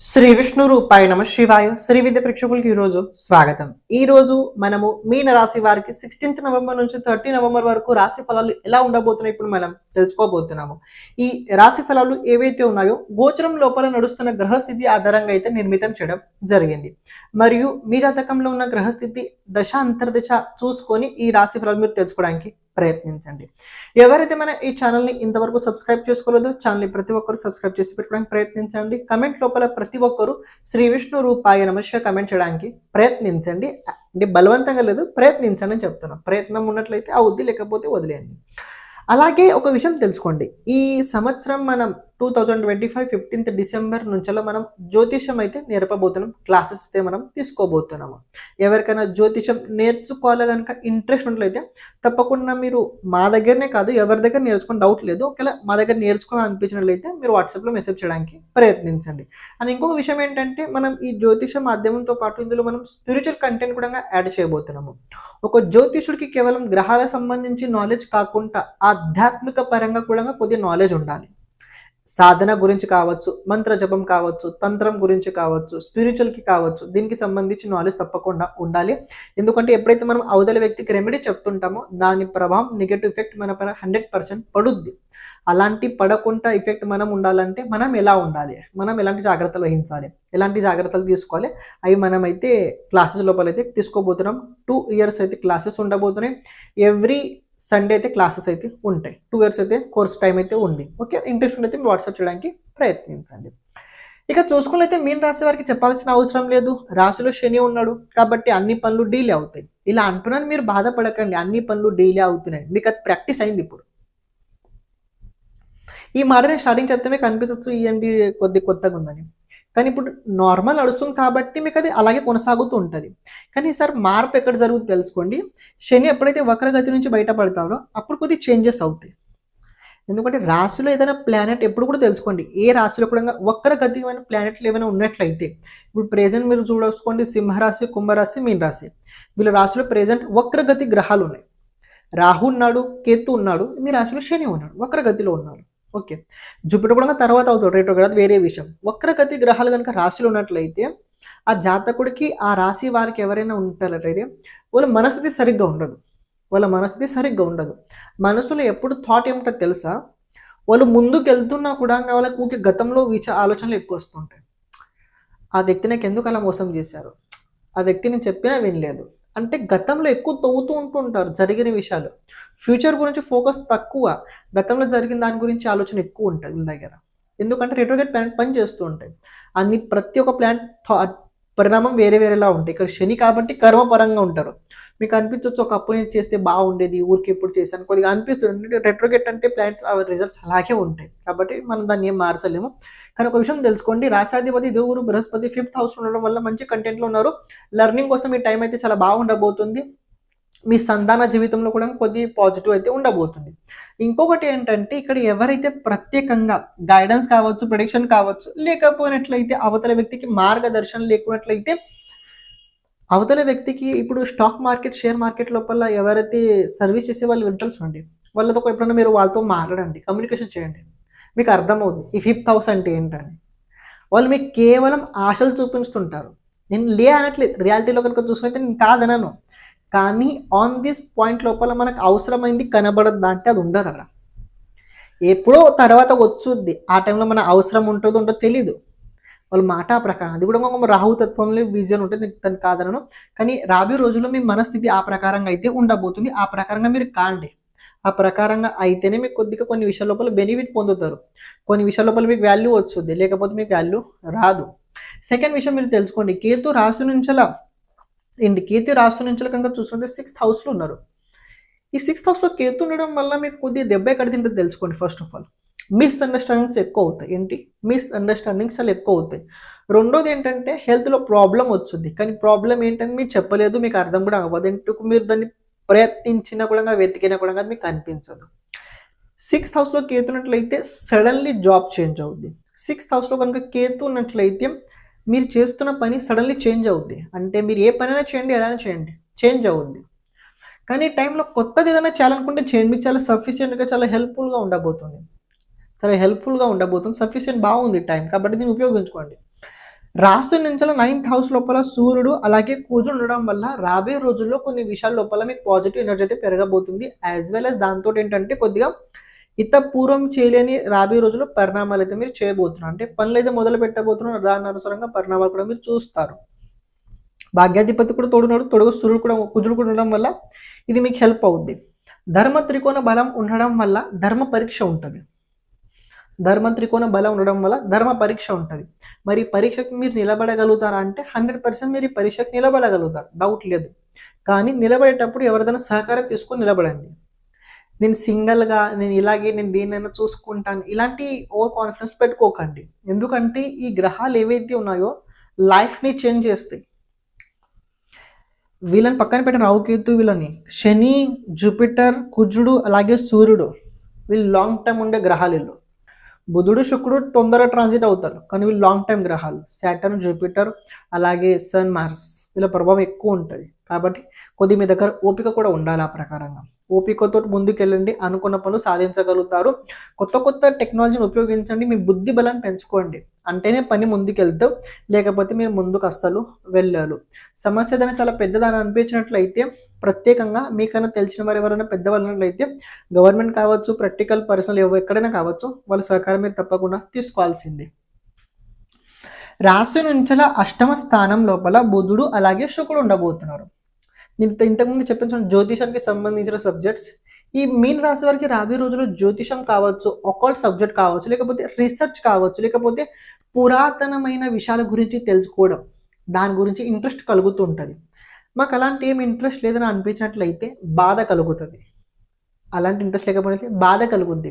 శ్రీ విష్ణు రూపాయ నమ శివాయ. శ్రీ విద్య ప్రేక్షకులకి ఈరోజు స్వాగతం. ఈ రోజు మనము మీన రాశి వారికి సిక్స్టీన్త్ నవంబర్ నుంచి థర్టీ నవంబర్ వరకు రాశి ఫలాలు ఎలా ఉండబోతున్నాయి ఇప్పుడు మనం తెలుసుకోబోతున్నాము. ఈ రాశి ఫలాలు ఏవైతే ఉన్నాయో గోచరం లోపల నడుస్తున్న గ్రహస్థితి ఆధారంగా అయితే నిర్మితం చేయడం జరిగింది. మరియు మీ జాతకంలో ఉన్న గ్రహస్థితి దశ అంతర్దశ చూసుకొని ఈ రాశి ఫలాలు మీరు తెలుసుకోవడానికి ప్రయత్నించండి. ఎవరైతే మన ఈ ఛానల్ని ఇంతవరకు సబ్స్క్రైబ్ చేసుకోలేదో ఛానల్ని ప్రతి ఒక్కరు సబ్స్క్రైబ్ చేసి పెట్టుకోవడానికి ప్రయత్నించండి. కమెంట్ లోపల ప్రతి ఒక్కరు శ్రీ విష్ణు రూపాయ నమస్య కమెంట్ చేయడానికి ప్రయత్నించండి. అంటే బలవంతంగా లేదు ప్రయత్నించండి అని చెప్తున్నాను ప్రయత్నం ఉన్నట్లయితే అవుద్ది లేకపోతే వదిలేయండి. అలాగే ఒక విషయం తెలుసుకోండి. ఈ సంవత్సరం మనం two thousand twenty five fifteenth December నుంచెల్లా మనం జ్యోతిషం అయితే నేర్పబోతున్నాం. క్లాసెస్ అయితే మనం తీసుకోబోతున్నాము. ఎవరికైనా జ్యోతిషం నేర్చుకోవాలి కనుక ఇంట్రెస్ట్ ఉన్నట్లయితే తప్పకుండా మీరు మా దగ్గరనే కాదు ఎవరి దగ్గర నేర్చుకుని డౌట్ లేదు. ఒకవేళ మా దగ్గర నేర్చుకోవాలని అనిపించినట్లయితే మీరు వాట్సాప్లో మెసేజ్ చేయడానికి ప్రయత్నించండి. అండ్ ఇంకొక విషయం ఏంటంటే మనం ఈ జ్యోతిష మాధ్యమంతో పాటు ఇందులో మనం స్పిరిచువల్ కంటెంట్ కూడా యాడ్ చేయబోతున్నాము. ఒక జ్యోతిషుడికి కేవలం గ్రహాల సంబంధించి నాలెడ్జ్ కాకుండా ఆధ్యాత్మిక పరంగా కూడా కొద్దిగా నాలెడ్జ్ ఉండాలి. సాధన గురించి కావచ్చు మంత్ర జపం కావచ్చు తంత్రం గురించి కావచ్చు స్పిరిచువల్కి కావచ్చు దీనికి సంబంధించి నాలెడ్జ్ తప్పకుండా ఉండాలి. ఎందుకంటే ఎప్పుడైతే మనం అవతల వ్యక్తికి రెమెడీ చెప్తుంటామో దాని ప్రభావం నెగటివ్ ఎఫెక్ట్ మన పైన హండ్రెడ్ పర్సెంట్ పడుద్ది. అలాంటి పడకుండా ఎఫెక్ట్ మనం ఉండాలంటే మనం ఎలా ఉండాలి? మనం ఎలాంటి జాగ్రత్తలు వహించాలి? ఎలాంటి జాగ్రత్తలు తీసుకోవాలి? అవి మనం అయితే క్లాసెస్ లోపల అయితే తీసుకోబోతున్నాం. టూ ఇయర్స్ అయితే క్లాసెస్ ఉండబోతున్నాయి. ఎవ్రీ సండే అయితే క్లాసెస్ అయితే ఉంటాయి. టూ ఇయర్స్ అయితే కోర్స్ టైం అయితే ఉంది. ఓకే ఇంట్రెస్ట్ అయితే మీరు వాట్సాప్ చేయడానికి ప్రయత్నించండి. ఇక చూసుకున్నైతే మీన్ రాశి వారికి చెప్పాల్సిన అవసరం లేదు. రాశిలో శని ఉన్నాడు కాబట్టి అన్ని పనులు డీలే అవుతాయి. ఇలా అంటున్నాను మీరు బాధపడకండి. అన్ని పనులు డీలే అవుతున్నాయి. మీకు అది ప్రాక్టీస్ అయింది ఇప్పుడు. ఈ మాట నేను స్టార్టింగ్ చెప్తే మీకు అనిపించవచ్చు ఇవన్నీ కొద్ది కొత్తగా ఉందని. కానీ ఇప్పుడు నార్మల్ నడుస్తుంది కాబట్టి మీకు అది అలాగే కొనసాగుతూ ఉంటుంది. కానీ సార్ మార్పు ఎక్కడ జరుగుతుంది తెలుసుకోండి. శని ఎప్పుడైతే వక్రగతి నుంచి బయటపడతారో అప్పుడు కొద్ది చేంజెస్ అవుతాయి. ఎందుకంటే రాశిలో ఏదైనా ప్లానెట్ ఎప్పుడు కూడా తెలుసుకోండి. ఏ రాశిలో కూడా వక్రగతిమైన ప్లానెట్లు ఏమైనా ఉన్నట్లయితే ఇప్పుడు ప్రెజెంట్ మీరు చూసుకోండి సింహరాశి కుంభరాశి మీన రాశి వీళ్ళ రాశిలో ప్రెజెంట్ వక్రగతి గ్రహాలు ఉన్నాయి. రాహు ఉన్నాడు కేతు ఉన్నాడు మీ రాశిలో శని ఉన్నాడు వక్రగతిలో ఉన్నాడు. ఓకే. జూపిటర్ కూడా తర్వాత అవుతాడు రేటో కదా వేరే విషయం. వక్రగతి గ్రహాలు కనుక రాశులు ఉన్నట్లయితే ఆ జాతకుడికి ఆ రాశి వారికి ఎవరైనా ఉంటారంటే వాళ్ళ మనస్థితి సరిగ్గా ఉండదు. వాళ్ళ మనస్థితి సరిగ్గా ఉండదు. మనసులో ఎప్పుడు థాట్ ఏమిటో తెలుసా? వాళ్ళు ముందుకు వెళ్తున్నా కూడా వాళ్ళకి ఊకే గతంలో విచ ఆలోచనలు ఎక్కువ వస్తుంటాయి. ఆ వ్యక్తి నాకు ఎందుకు అలా మోసం చేశారు? ఆ వ్యక్తి నేను చెప్పినా వినలేదు. అంటే గతంలో ఎక్కువ తవ్వుతూ ఉంటుంటారు జరిగిన విషయాలు. ఫ్యూచర్ గురించి ఫోకస్ తక్కువ. గతంలో జరిగిన దాని గురించి ఆలోచన ఎక్కువ ఉంటుంది వీళ్ళ దగ్గర. ఎందుకంటే రెట్రోగేట్ ప్లాంట్ పని చేస్తూ ఉంటాయి. అన్ని ప్రతి ఒక్క ప్లాంట్ పరిణామం వేరే వేరేలా ఉంటాయి. ఇక్కడ శని కాబట్టి కర్మపరంగా ఉంటారు. మీకు అనిపించవచ్చు ఒక నేను చేస్తే బాగుండేది ఊరికి ఎప్పుడు చేశాను. కొద్దిగా అనిపిస్తుంది. రెట్రోగెట్ అంటే ప్లాంట్ రిజల్ట్స్ అలాగే ఉంటాయి. కాబట్టి మనం దాన్ని ఏం మార్చలేము. కానీ ఒక విషయం తెలుసుకోండి. రాశాధిపతి దేవుడు బృహస్పతి ఫిఫ్త్ హౌస్ ఉండడం వల్ల మంచి కంటెంట్లో ఉన్నారు. లెర్నింగ్ కోసం ఈ టైం అయితే చాలా బాగుండబోతుంది మీ సంతాన జీవితంలో కూడా కొద్ది పాజిటివ్ అయితే ఉండబోతుంది. ఇంకొకటి ఏంటంటే ఇక్కడ ఎవరైతే ప్రత్యేకంగా గైడెన్స్ కావచ్చు ప్రొడిక్షన్ కావచ్చు లేకపోయినట్లయితే అవతల వ్యక్తికి మార్గదర్శనం లేకున్నట్లయితే అవతల వ్యక్తికి ఇప్పుడు స్టాక్ మార్కెట్ షేర్ మార్కెట్ లోపల ఎవరైతే సర్వీస్ చేసే వాళ్ళు వింటారు చూడండి వాళ్ళతో ఎప్పుడైనా మీరు వాళ్ళతో మాట్లాడండి కమ్యూనికేషన్ చేయండి. మీకు అర్థమవుతుంది ఈ ఫిఫ్త్ హౌస్ అంటే ఏంటని. వాళ్ళు మీకు కేవలం ఆశలు చూపిస్తుంటారు. నేను లే అనట్లేదు రియాలిటీలో కనుక చూసుకుంటే నేను కాదనను. కానీ ఆన్ దిస్ పాయింట్ లోపల మనకు అవసరమైంది కనబడద్దు అంటే అది ఉండదు అక్కడ. ఎప్పుడో తర్వాత వచ్చుద్ది. ఆ టైంలో మన అవసరం ఉంటుందో ఉంటుందో తెలీదు. వాళ్ళ మాట ప్రకారం. అది కూడా ఒక రాహు తత్వంలో విజన్ ఉంటుంది తను కాదనను. కానీ రాబోయే రోజుల్లో మీ మనస్థితి ఆ ప్రకారంగా అయితే ఉండబోతుంది. ఆ ప్రకారంగా మీరు కాండి. ఆ ప్రకారంగా అయితేనే మీకు కొద్దిగా కొన్ని విషయాల లోపల బెనిఫిట్ పొందుతారు. కొన్ని విషయాల లోపల మీకు వాల్యూ వస్తుంది లేకపోతే మీకు వాల్యూ రాదు. సెకండ్ విషయం మీరు తెలుసుకోండి. కేతు రాశి నుంచలా ఏంటి? కేతు రాశి నుంచి కనుక చూసుకుంటే సిక్స్త్ హౌస్లో ఉన్నారు. ఈ సిక్స్త్ హౌస్లో కేతు ఉండడం వల్ల మీకు కొద్దిగా దెబ్బ ఎక్కడ తింటుంది తెలుసుకోండి ఫస్ట్ ఆఫ్ ఆల్ మిస్అండర్స్టాండింగ్స్ ఎక్కువ అవుతాయి ఏంటి? మిస్అండర్స్టాండింగ్స్ చాలా ఎక్కువ అవుతాయి రెండోది ఏంటంటే హెల్త్లో ప్రాబ్లం వచ్చింది కానీ ప్రాబ్లం ఏంటని మీరు చెప్పలేదు మీకు అర్థం కూడా అవ్వదు. ఎందుకు? మీరు దాన్ని ప్రయత్నించినా కూడా వెతికినా కూడా మీకు అనిపించదు. సిక్స్త్ హౌస్లో కేతు ఉన్నట్లయితే సడన్లీ జాబ్ చేంజ్ అవుద్ది. సిక్స్త్ హౌస్లో కనుక కేతు ఉన్నట్లయితే మీరు చేస్తున్న పని సడన్లీ చేంజ్ అవుద్ది. అంటే మీరు ఏ పనైనా చేయండి ఎలానే చేయండి. చేంజ్ అవుద్ది. కానీ ఈ టైంలో కొత్తది ఏదైనా చేయాలనుకుంటే చేయండి. మీకు చాలా సఫిషియెంట్గా చాలా హెల్ప్ఫుల్గా ఉండబోతుంది. చాలా హెల్ప్ఫుల్గా ఉండబోతుంది. సఫిషియెంట్ బాగుంది టైం కాబట్టి దీన్ని ఉపయోగించుకోండి. రాశి నుంచి నైన్త్ హౌస్ లోపల సూర్యుడు అలాగే కుజుడు ఉండడం వల్ల రాబోయే రోజుల్లో కొన్ని విషయాల లోపల మీకు పాజిటివ్ ఎనర్జీ అయితే పెరగబోతుంది. యాజ్ వెల్ అస్ దాంతో ఏంటంటే కొద్దిగా ఇత పూర్వం చేయలేని రాబోయే రోజుల్లో పరిణామాలు అయితే మీరు చేయబోతున్నారు. అంటే పనులు అయితే మొదలు పెట్టబోతున్నారు. దాని అనుసారంగా పరిణామాలు కూడా మీరు చూస్తారు. భాగ్యాధిపతి కూడా తోడున్నాడు. తొడుగు సూర్యుడు కూడా కుజుడు కూడా ఉండడం వల్ల ఇది మీకు హెల్ప్ అవుద్ది. ధర్మ త్రికోణ బలం ఉండడం వల్ల ధర్మ పరీక్ష ఉంటుంది. ధర్మ త్రికోణ బలం ఉండడం వల్ల ధర్మ పరీక్ష ఉంటుంది. మరి ఈ పరీక్షకు మీరు నిలబడగలుగుతారా అంటే హండ్రెడ్ పర్సెంట్ మీరు ఈ పరీక్షకు నిలబడగలుగుతారు. డౌట్ లేదు. కానీ నిలబడేటప్పుడు ఎవరిదైనా సహకారం తీసుకొని నిలబడండి. నేను సింగిల్గా నేను ఇలాగే నేను దేనైనా చూసుకుంటాను. ఇలాంటి ఓవర్ కాన్ఫిడెన్స్ పెట్టుకోకండి. ఎందుకంటే ఈ గ్రహాలు ఏవైతే ఉన్నాయో లైఫ్ని చేంజ్ చేస్తాయి. వీళ్ళని పక్కన పెట్టిన రావుకేతు వీళ్ళని శని జూపిటర్ కుజుడు అలాగే సూర్యుడు వీళ్ళు లాంగ్ టర్మ్ ఉండే గ్రహాలు వీళ్ళు. బుధుడు శుక్రుడు తొందరగా ట్రాన్సిట్ అవుతారు. కానీ వీళ్ళు లాంగ్ టైం గ్రహాలు. సాటర్న్ జూపిటర్ అలాగే సన్ మార్స్ వీళ్ళ ప్రభావం ఎక్కువ ఉంటుంది. కాబట్టి కొద్ది మీ దగ్గర ఓపిక కూడా ఉండాలి ఆ ప్రకారంగా. ఓపికతో ముందుకెళ్ళండి అనుకున్న పనులు సాధించగలుగుతారు. కొత్త కొత్త టెక్నాలజీని ఉపయోగించండి మీ బుద్ధి బలాన్ని పెంచుకోండి. అంటేనే పని ముందుకెళ్తాం లేకపోతే మీరు ముందుకు అస్సలు వెళ్ళారు. సమస్య దాన్ని చాలా పెద్దదని అనిపించినట్లయితే ప్రత్యేకంగా మీకన్నా తెలిసిన వారు ఎవరైనా పెద్దవాళ్ళు గవర్నమెంట్ కావచ్చు ప్రాక్టికల్ పర్సనల్ ఎక్కడైనా కావచ్చు వాళ్ళ సహకారం మీరు తప్పకుండా తీసుకోవాల్సిందే. రాశి నుంచల అష్టమ స్థానం లోపల బుధుడు అలాగే శుకుడు ఉండబోతున్నారు. నేను ఇంతకుముందు చెప్పిన జ్యోతిషానికి సంబంధించిన సబ్జెక్ట్స్ ఈ మీన్ రాశి వారికి రాబోయే రోజుల్లో జ్యోతిషం కావచ్చు ఒక్కటి సబ్జెక్ట్ కావచ్చు లేకపోతే రీసెర్చ్ కావచ్చు లేకపోతే పురాతనమైన విషయాల గురించి తెలుసుకోవడం. దాని గురించి ఇంట్రెస్ట్ కలుగుతూ ఉంటుంది. మాకు అలాంటి ఏం ఇంట్రెస్ట్ లేదని అనిపించినట్లయితే బాధ కలుగుతుంది. అలాంటి ఇంట్రెస్ట్ లేకపోతే బాధ కలుగుద్ది.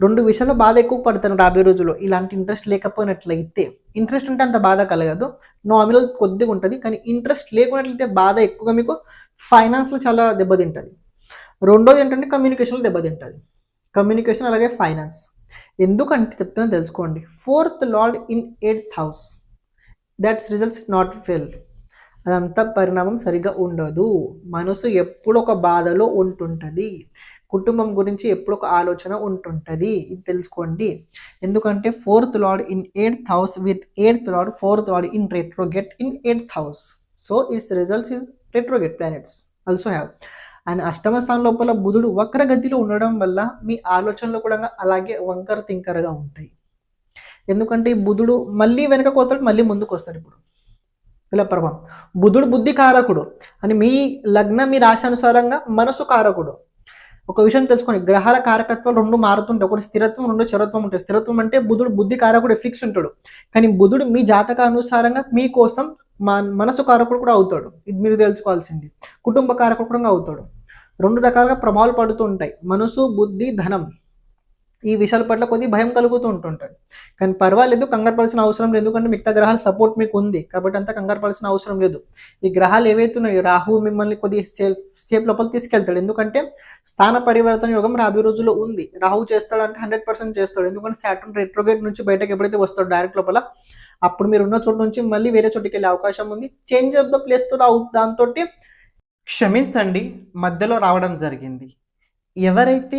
రెండు విషయాల్లో బాధ ఎక్కువ పడతాను రాబోయే రోజుల్లో. ఇలాంటి ఇంట్రెస్ట్ లేకపోయినట్లయితే ఇంట్రెస్ట్ ఉంటే అంత బాధ కలగదు. నామినల్ కొద్దిగా ఉంటుంది కానీ ఇంట్రెస్ట్ లేకున్నట్లయితే బాధ ఎక్కువగా మీకు ఫైనాన్స్లో చాలా దెబ్బతింటుంది. రెండోది ఏంటంటే కమ్యూనికేషన్లో దెబ్బతింటుంది. కమ్యూనికేషన్ అలాగే ఫైనాన్స్ ఎందుకంటే చెప్తున్నా తెలుసుకోండి. Fourth lord in eighth house that's results not fail అదంతా పరిణామం సరిగా ఉండదు. మనసు ఎప్పుడు ఒక బాధలో ఉంటుంటుంది. కుటుంబం గురించి ఎప్పుడు ఒక ఆలోచన ఉంటుంటుంది. ఇది తెలుసుకోండి. ఎందుకంటే fourth lord in eighth house with eighth lord fourth lord in retrograde in eighth house so it's results is retrograde planets also have and అష్టమ స్థానం లోపల బుధుడు వక్రగతిలో ఉండడం వల్ల మీ ఆలోచనలు కూడా అలాగే వంకర తింకరగా ఉంటాయి. ఎందుకంటే బుధుడు మళ్ళీ వెనకకు వస్తాడు మళ్ళీ ముందుకు వస్తాడు ఇప్పుడు. ఇలా ప్రభావం. బుధుడు బుద్ధి కారకుడు. అని మీ లగ్న మీ రాశి అనుసారంగా మనసు కారకుడు. ఒక విషయం తెలుసుకోండి గ్రహాల కారకత్వాలు రెండు మారుతుంటాయి ఒకటి స్థిరత్వం రెండు చరత్వం ఉంటాయి. స్థిరత్వం అంటే బుధుడు బుద్ధి కారకుడు ఫిక్స్ ఉంటాడు. కానీ బుధుడు మీ జాతక అనుసారంగా మీకోసం మా మనసు కారకుడు కూడా అవుతాడు. ఇది మీరు తెలుసుకోవాల్సింది. కుటుంబ కారకుడు కూడా అవుతాడు. రెండు రకాలుగా ప్రభావాలు పడుతూ ఉంటాయి. మనసు బుద్ధి ధనం. ఈ విషయాల పట్ల కొద్ది భయం కలుగుతూ ఉంటుంటాడు కానీ పర్వాలేదు కంగారు పడాల్సిన అవసరం లేదు. ఎందుకంటే మిగతా గ్రహాల సపోర్ట్ మీకు ఉంది. కాబట్టి అంతా కంగారు పడాల్సిన అవసరం లేదు. ఈ గ్రహాలు ఏవైతే ఉన్నాయో రాహు మిమ్మల్ని కొద్ది సేఫ్ సేఫ్ లోపల తీసుకెళ్తాడు. ఎందుకంటే స్థాన పరివర్తన యోగం రాబోయే రోజుల్లో ఉంది. రాహు చేస్తాడు అంటే హండ్రెడ్ పర్సెంట్ చేస్తాడు. ఎందుకంటే సాటర్న్ రెట్రోగేట్ నుంచి బయటకు ఎప్పుడైతే వస్తాడు డైరెక్ట్ లోపల అప్పుడు మీరు ఉన్న చోటు నుంచి మళ్ళీ వేరే చోటుకి వెళ్ళే అవకాశం ఉంది. చేంజ్ ఆఫ్ ద ప్లేస్తో దాంతో క్షమించండి. మధ్యలో రావడం జరిగింది. ఎవరైతే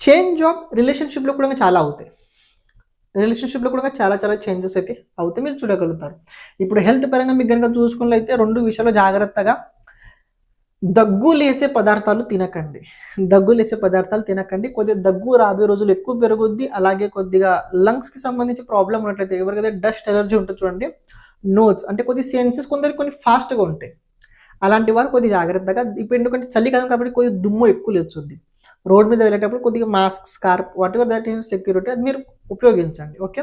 చేంజ్ జాబ్ రిలేషన్షిప్లో కూడా చాలా అవుతాయి. రిలేషన్షిప్లో కూడా చాలా చాలా చేంజెస్ అయితే అవుతాయి. మీరు చూడగలుగుతారు. ఇప్పుడు హెల్త్ పరంగా మీకు కనుక చూసుకున్నట్లయితే రెండు విషయాలు జాగ్రత్తగా దగ్గు లేసే పదార్థాలు తినకండి. దగ్గు లేసే పదార్థాలు తినకండి. కొద్దిగా దగ్గు రాబోయే రోజులు ఎక్కువ పెరుగుద్ది. అలాగే కొద్దిగా లంగ్స్కి సంబంధించి ప్రాబ్లం ఉన్నట్లయితే ఎవరికైతే డస్ట్ ఎలర్జీ ఉంటుంది చూడండి నోట్స్ అంటే కొద్ది సెన్సెస్ కొందరికి కొన్ని ఫాస్ట్గా ఉంటాయి. అలాంటి వారు కొద్దిగా జాగ్రత్తగా ఇప్పుడు ఎందుకంటే చలికాలం కాబట్టి కొద్దిగా దుమ్ము ఎక్కువ లేచుద్ది. రోడ్ మీద వెళ్ళేటప్పుడు కొద్దిగా mask scarf whatever that security అది మీరు ఉపయోగించండి ఓకే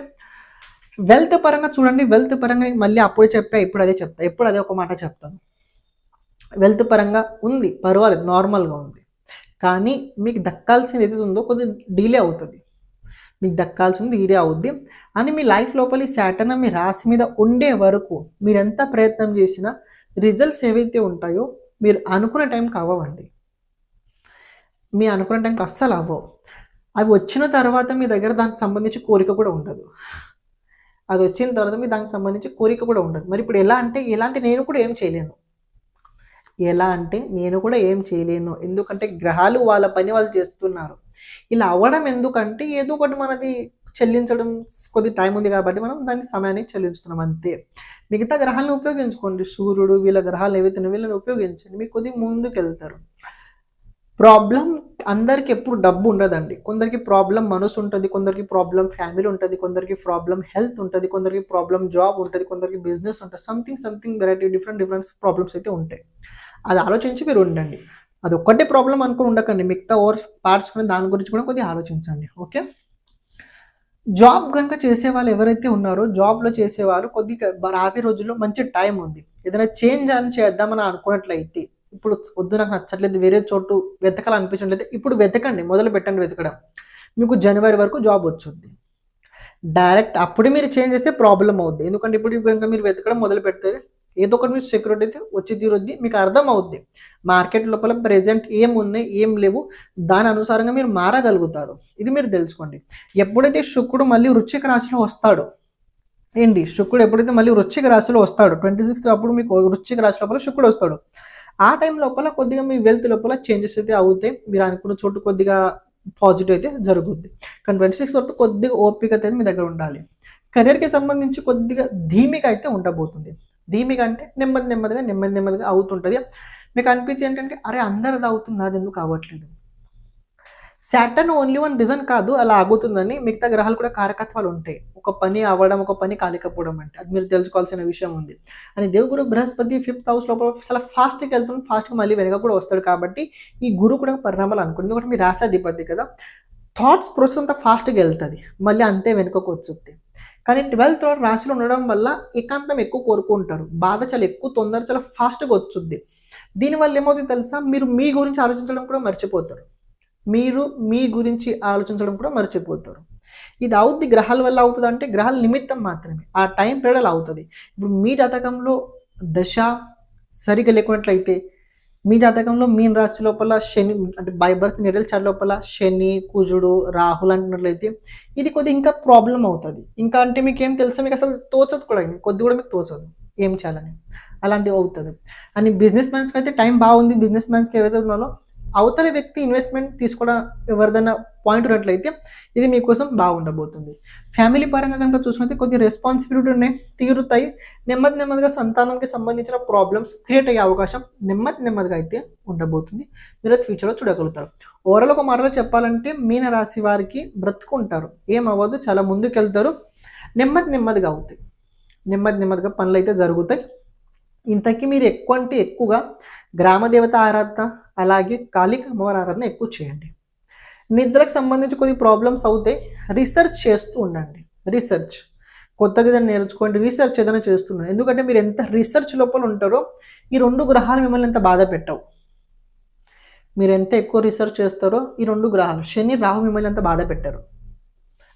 వెల్త్ పరంగా చూడండి వెల్త్ పరంగా మళ్ళీ అప్పుడు చెప్పా ఇప్పుడు అదే చెప్తా ఎప్పుడు అదే ఒక మాట చెప్తాను. వెల్త్ పరంగా ఉంది పర్వాలేదు నార్మల్గా ఉంది. కానీ మీకు దక్కాల్సింది ఏదైతే ఉందో కొద్దిగా డిలే అవుతుంది. మీకు దక్కాల్సింది డిలే అవుద్ది. అని మీ లైఫ్ లోపల ఈ శాటర్న మీ రాశి మీద ఉండే వరకు మీరు ఎంత ప్రయత్నం చేసినా రిజల్ట్స్ ఏవైతే ఉంటాయో మీరు అనుకున్న టైంకి అవ్వండి మీ అనుకున్న టైంకి అస్సలు అవ్వవు. అవి వచ్చిన తర్వాత మీ దగ్గర దానికి సంబంధించి కోరిక కూడా ఉండదు. అది వచ్చిన తర్వాత మీ దానికి సంబంధించి కోరిక కూడా ఉండదు. మరి ఇప్పుడు ఎలా అంటే ఇలాంటి నేను కూడా ఏం చేయలేను. ఎలా అంటే నేను కూడా ఏం చేయలేను. ఎందుకంటే గ్రహాలు వాళ్ళ పని వాళ్ళు చేస్తున్నారు. ఇలా అవ్వడం ఎందుకంటే ఏదో ఒకటి మనది చెల్లించడం కొద్ది టైం ఉంది కాబట్టి మనం దాని సమయాన్ని చెల్లించుతున్నాం అంతే. మిగతా గ్రహాలను ఉపయోగించుకోండి. సూర్యుడు వీళ్ళ గ్రహాలు ఏవైతే వీళ్ళని ఉపయోగించండి. మీకు కొద్ది ముందుకు వెళ్తారు ప్రాబ్లం అందరికి ఎప్పుడు డబ్బు ఉండదండి. కొందరికి ప్రాబ్లం మనసు ఉంటుంది కొందరికి ప్రాబ్లం ఫ్యామిలీ ఉంటుంది కొందరికి ప్రాబ్లం హెల్త్ ఉంటుంది కొందరికి ప్రాబ్లం జాబ్ ఉంటుంది కొందరికి బిజినెస్ ఉంటుంది. Something something variety different different problems అయితే ఉంటాయి. అది ఆలోచించి మీరు ఉండండి. అది ఒక్కటే ప్రాబ్లం అనుకుని ఉండకండి. మిగతా ఓవర్ పార్ట్స్ కూడా దాని గురించి కూడా కొద్దిగా ఆలోచించండి. ఓకే? జాబ్ కనుక చేసే వాళ్ళు ఎవరైతే ఉన్నారో జాబ్లో చేసేవారు కొద్దిగా రాబోయే రోజుల్లో మంచి టైం ఉంది. ఏదైనా చేంజ్ అని చేద్దామని అనుకున్నట్లయితే ఇప్పుడు వద్దు నాకు నచ్చట్లేదు వేరే చోటు వెతకాలనిపించట్లేదు. ఇప్పుడు వెతకండి మొదలు పెట్టండి వెతకడం. మీకు జనవరి వరకు జాబ్ వచ్చింది డైరెక్ట్ అప్పుడే మీరు చేంజ్ చేస్తే ప్రాబ్లం అవుద్ది. ఎందుకంటే ఇప్పుడు కనుక మీరు వెతకడం మొదలు పెడితే ఏదో ఒకటి మీరు సెక్యూరిటీ అయితే వచ్చి తీరుద్ది మీకు అర్థం అవుద్ది. మార్కెట్ లోపల ప్రెజెంట్ ఏం ఉన్నాయి ఏం లేవు దాని అనుసారంగా మీరు మారగలుగుతారు. ఇది మీరు తెలుసుకోండి. ఎప్పుడైతే శుక్రుడు మళ్ళీ వృశ్చిక రాశిలో వస్తాడో ఏంటి? శుక్రుడు ఎప్పుడైతే మళ్ళీ వృశ్చిక రాశిలో వస్తాడు ట్వంటీ సిక్స్త్ అప్పుడు మీకు వృశ్చిక రాశి లోపల శుక్రుడు వస్తాడు. ఆ టైం లోపల కొద్దిగా మీ వెల్త్ లోపల చేంజెస్ అయితే అవుతాయి. మీరు అనుకున్న చోటు కొద్దిగా పాజిటివ్ అయితే జరుగుద్ది. కానీ ట్వంటీ సిక్స్ వరకు కొద్దిగా ఓపిక అయితే మీ దగ్గర ఉండాలి. కెరీర్కి సంబంధించి కొద్దిగా ధీమిక అయితే ఉండబోతుంది. ధీమిక అంటే నెమ్మది నెమ్మదిగా నెమ్మది నెమ్మదిగా అవుతుంటుంది. మీకు అనిపించి ఏంటంటే అరే అందరిది అవుతుంది. అది ఎందుకు అవ్వట్లేదు శాటర్న్ ఓన్లీ వన్ రీజన్ కాదు అలా ఆగుతుందని మిగతా గ్రహాలు కూడా కారకత్వాలు ఉంటాయి. ఒక పని అవ్వడం ఒక పని కాలేకపోవడం అంటే అది మీరు తెలుసుకోవాల్సిన విషయం ఉంది. అని దేవుగురు బృహస్పతి ఫిఫ్త్ హౌస్ లోపల చాలా ఫాస్ట్గా వెళ్తుంది ఫాస్ట్గా మళ్ళీ వెనక కూడా వస్తాడు కాబట్టి ఈ గురువు కూడా పరిణామాలు అనుకోండి ఎందుకంటే మీ రాశాధిపతి కదా థాట్స్ ప్రాసెస్ అంతా ఫాస్ట్గా వెళ్తుంది. మళ్ళీ అంతే వెనుకకు వచ్చుద్ది. కానీ ట్వెల్త్ రాశిలో ఉండడం వల్ల ఏకాంతం ఎక్కువ కోరుకుంటారు. బాధ చాలా ఎక్కువ తొందర చాలా ఫాస్ట్గా వచ్చుద్ది. దీనివల్ల ఏమవుతుంది తెలుసా? మీరు మీ గురించి ఆలోచించడం కూడా మర్చిపోతారు. మీరు మీ గురించి ఆలోచించడం కూడా మర్చిపోతారు. ఇది అవుద్ది గ్రహాల వల్ల అవుతుంది అంటే గ్రహాల నిమిత్తం మాత్రమే. ఆ టైం పీరియడ్ అవుతుంది. ఇప్పుడు మీ జాతకంలో దశ సరిగా లేకున్నట్లయితే మీ జాతకంలో మీన్ రాశి లోపల శని అంటే బై బర్త్ నెడల్ చార్ట్ లోపల శని కుజుడు రాహుల్ అంటున్నట్లయితే ఇది కొద్దిగా ఇంకా ప్రాబ్లం అవుతుంది. ఇంకా అంటే మీకు ఏం తెలుసా? మీకు అసలు తోచదు కూడా. కొద్ది కూడా మీకు తోచదు. ఏం చేయాలని అలాంటివి అవుతుంది. అని బిజినెస్ మ్యాన్స్కి అయితే టైం బాగుంది. బిజినెస్ మ్యాన్స్కి ఏవైతే ఉన్నాలో అవతల వ్యక్తి ఇన్వెస్ట్మెంట్ తీసుకోవడం ఎవరిదైనా పాయింట్ ఉన్నట్లయితే ఇది మీకోసం బాగుండబోతుంది. ఫ్యామిలీ పరంగా కనుక చూసుకుంటే కొద్ది రెస్పాన్సిబిలిటీ ఉన్నాయి తీరుతాయి. నెమ్మది నెమ్మదిగా సంతానంకి సంబంధించిన ప్రాబ్లమ్స్ క్రియేట్ అయ్యే అవకాశం నెమ్మది నెమ్మదిగా అయితే ఉండబోతుంది. మీరు ఫ్యూచర్లో చూడగలుగుతారు. ఓవరాల్ ఒక మాటలో చెప్పాలంటే మీన రాశి వారికి బ్రతుకుంటారు. ఏం అవ్వదు చాలా ముందుకెళ్తారు. నెమ్మది నెమ్మదిగా అవుతాయి. నెమ్మది నెమ్మదిగా పనులు అయితే జరుగుతాయి. ఇంతకీ మీరు ఎక్కువ అంటే ఎక్కువగా గ్రామదేవత ఆరాధన అలాగే కాళిక అమ్మవారి ఆరాధన ఎక్కువ చేయండి. నిద్రకు సంబంధించి కొద్ది ప్రాబ్లమ్స్ అవుతాయి రీసెర్చ్ చేస్తూ ఉండండి. రీసెర్చ్ కొత్తది ఏదైనా నేర్చుకోండి రీసెర్చ్ ఏదైనా చేస్తున్నాను ఎందుకంటే మీరు ఎంత రీసెర్చ్ లోపల ఉంటారో ఈ రెండు గ్రహాలు మిమ్మల్ని ఎంత బాధ పెట్టవు. మీరు ఎంత ఎక్కువ రీసెర్చ్ చేస్తారో ఈ రెండు గ్రహాలు శని రాహు మిమ్మల్ని అంత బాధ పెట్టారు.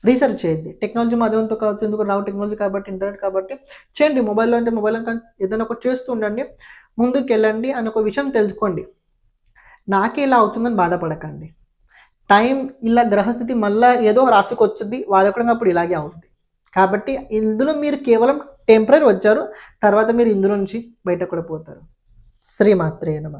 రీసెర్చ్ చేయండి. టెక్నాలజీ మాధ్యమంతో కావచ్చు ఎందుకు రావు టెక్నాలజీ కాబట్టి ఇంటర్నెట్ కాబట్టి చేయండి. మొబైల్లో అంటే మొబైల్ ఏదైనా ఒకటి చేస్తూ ఉండండి. ముందుకు వెళ్ళండి అని ఒక విషయం తెలుసుకోండి. నాకే ఇలా అవుతుందని బాధపడకండి. టైం ఇలా గ్రహస్థితి మళ్ళీ ఏదో రాశికి వచ్చింది వాదకడంగా అప్పుడు ఇలాగే అవుతుంది కాబట్టి ఇందులో మీరు కేవలం టెంపరీ వచ్చారు తర్వాత మీరు ఇందులో నుంచి బయట కూడా పోతారు. శ్రీమాత్రే నమ.